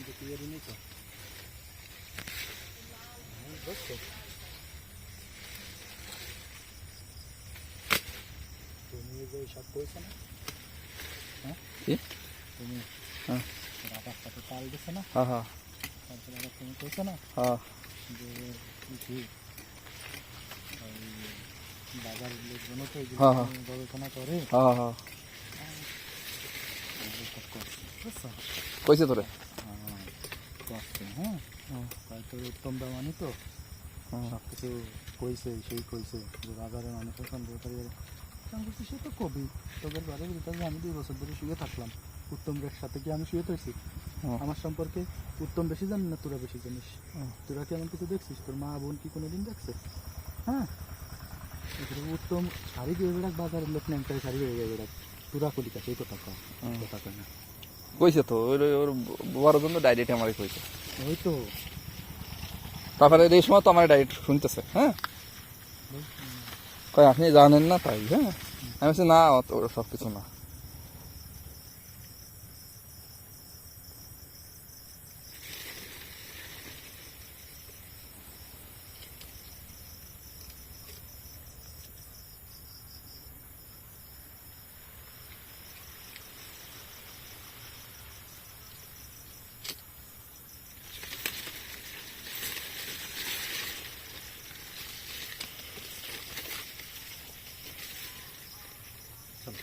ইয়েরই নেই তো। হ্যাঁ, বুঝছ তুমি যে সব কইছো না? হ্যাঁ? তুমি হ্যাঁ। রাবার সাথে তাল দিছো না? হ্যাঁ হ্যাঁ। তারপরে আবার তুমি কইছো না? হ্যাঁ। যে কি কি লোকজনও তো হ্যাঁ, হ্যাঁ। নিয়ে গবেষণা করে হ্যাঁ হ্যাঁ। কইছে তোরে? হ্যাঁ করছে হ্যাঁ? হয়তো উত্তম দামানি তো? সব কিছু কইছে সেই কইছে যে বাজারে মানুষের সন্দেহ করি আমি বলছি সে তো কবি। তোদের বাড়ির ভিতরে আমি দুই বছর ধরে শুয়ে থাকলাম উত্তমের সাথে কি আমি শুয়ে থাকছি? আমার সম্পর্কে উত্তম বেশি জানি না তোরা বেশি জানিস? তোরা কি এমন কিছু দেখছিস? তোর মা বোন কি কোনোদিন দেখছে? হ্যাঁ? উত্তম শাড়ি দিয়ে বেড়াক বাজারের লোক ন্যাংটারে শাড়ি হয়ে যাবে বেড়াক। তোরা কলিকা সেই কথা কথা না। কইছে তো ওই ওর বড় জন্য ডাইরেক্ট আমারে কইছে। ওই তো। তারপরে এই সময় তো আমার ডাইরেক্ট শুনতেছে হ্যাঁ? কয় আপনি জানেন না তাই হ্যাঁ? আমি বলছি না অত সব কিছু না। চল